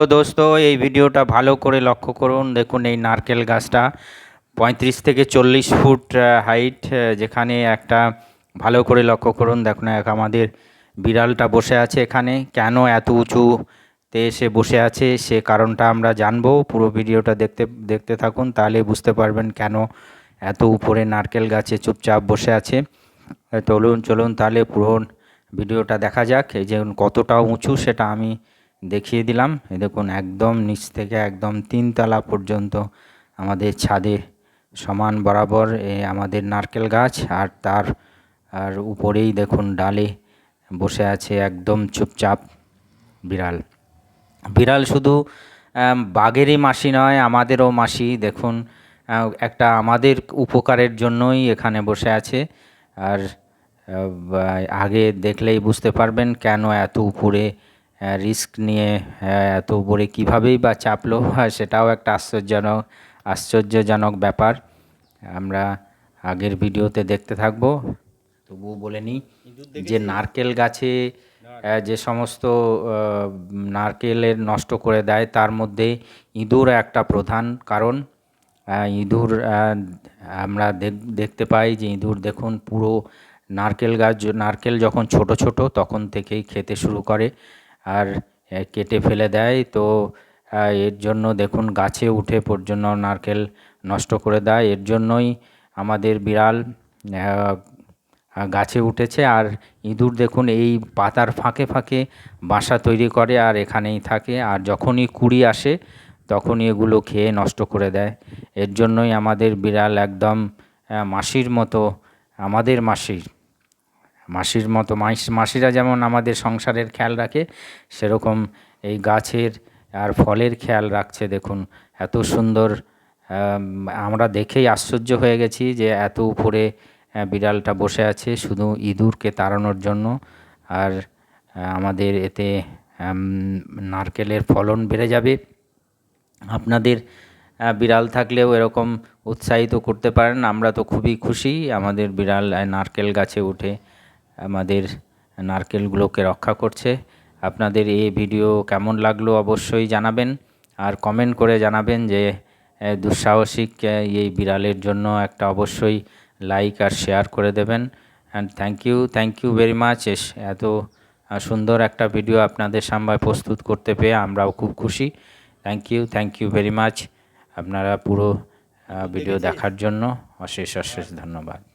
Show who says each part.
Speaker 1: তো দোস্ত, এই ভিডিওটা ভালো করে লক্ষ্য করুন। দেখুন এই নারকেল গাছটা পঁয়ত্রিশ থেকে চল্লিশ ফুট হাইট যেখানে একটা ভালো করে লক্ষ্য করুন। দেখুন এক আমাদের বিড়ালটা বসে আছে এখানে। কেন এত উঁচুতে এসে বসে আছে, সে কারণটা আমরা জানব। পুরো ভিডিওটা দেখতে দেখতে থাকুন, তাহলে বুঝতে পারবেন কেন এত উপরে নারকেল গাছে চুপচাপ বসে আছে। চলুন চলুন, তাহলে পুরো ভিডিওটা দেখা যাক। এই যে কতটা উঁচু সেটা আমি দেখিয়ে দিলাম। এ দেখুন, একদম নিচ থেকে একদম তিনতলা পর্যন্ত আমাদের ছাদে সমান বরাবর আমাদের নারকেল গাছ আর তার, আর উপরেই দেখুন ডালে বসে আছে একদম চুপচাপ বিড়াল। বিড়াল শুধু বাঘেরই মাসি নয়, আমাদেরও মাসি। দেখুন একটা আমাদের উপকারের জন্যই এখানে বসে আছে। আর আগে দেখলেই বুঝতে পারবেন কেন এত উপরে রিস্ক নিয়ে এত উপরে কীভাবেই বা চাপলো সেটাও একটা আশ্চর্যজনক আশ্চর্যজনক ব্যাপার। আমরা আগের ভিডিওতে দেখতে থাকব। তবুও বলে নিই যে নারকেল গাছে যে সমস্ত নারকেলের নষ্ট করে দেয় তার মধ্যে ইঁদুর একটা প্রধান কারণ। ইঁদুর আমরা দেখতে পাই যে ইঁদুর দেখুন পুরো নারকেল গাছ নারকেল যখন ছোট ছোট তখন থেকেই খেতে শুরু করে। আর কেটে ফেলে দেয়। তো এর জন্য দেখুন গাছে উঠে পর্যন্ত নারকেল নষ্ট করে দেয়। এর জন্যই আমাদের বিড়াল গাছে উঠেছে। আর ইঁদুর দেখুন এই পাতার ফাঁকে ফাঁকে বাসা তৈরি করে আর এখানেই থাকে। আর যখনই কুড়ি আসে, তখনই এগুলো খেয়ে নষ্ট করে দেয়। এর জন্যই আমাদের বিড়াল একদম মাসির মতো, আমাদের মাসির। মাসির মতো মাসিরা যেমন আমাদের সংসারের খেয়াল রাখে, সেরকম এই গাছের আর ফলের খেয়াল রাখছে। দেখুন, এত সুন্দর আমরা দেখেই আশ্চর্য হয়ে গেছি যে এত উপরে বিড়ালটা বসে আছে শুধু ইঁদুরকে তাড়ানোর জন্য। আর আমাদের এতে নারকেলের ফলন বেড়ে যাবে। আপনাদের বিড়াল থাকলেও এরকম উৎসাহিত করতে পারেন, আমরা তো খুবই খুশি। আমাদের বিড়াল নারকেল গাছে উঠে আমাদের নারকেলগুলোকে রক্ষা করছে। আপনাদের এই ভিডিও কেমন লাগল অবশ্যই জানাবেন। আর কমেন্ট করে জানাবেন যে দুঃসাহসিক এই বিড়ালের জন্য একটা অবশ্যই লাইক আর শেয়ার করে দেবেন। And thank you thank you very much এত সুন্দর একটা ভিডিও আপনাদের সামনে প্রস্তুত করতে পেয়ে আমরাও খুব খুশি। Thank you thank you very much আপনারা পুরো ভিডিও দেখার জন্য অশেষ অশেষ ধন্যবাদ।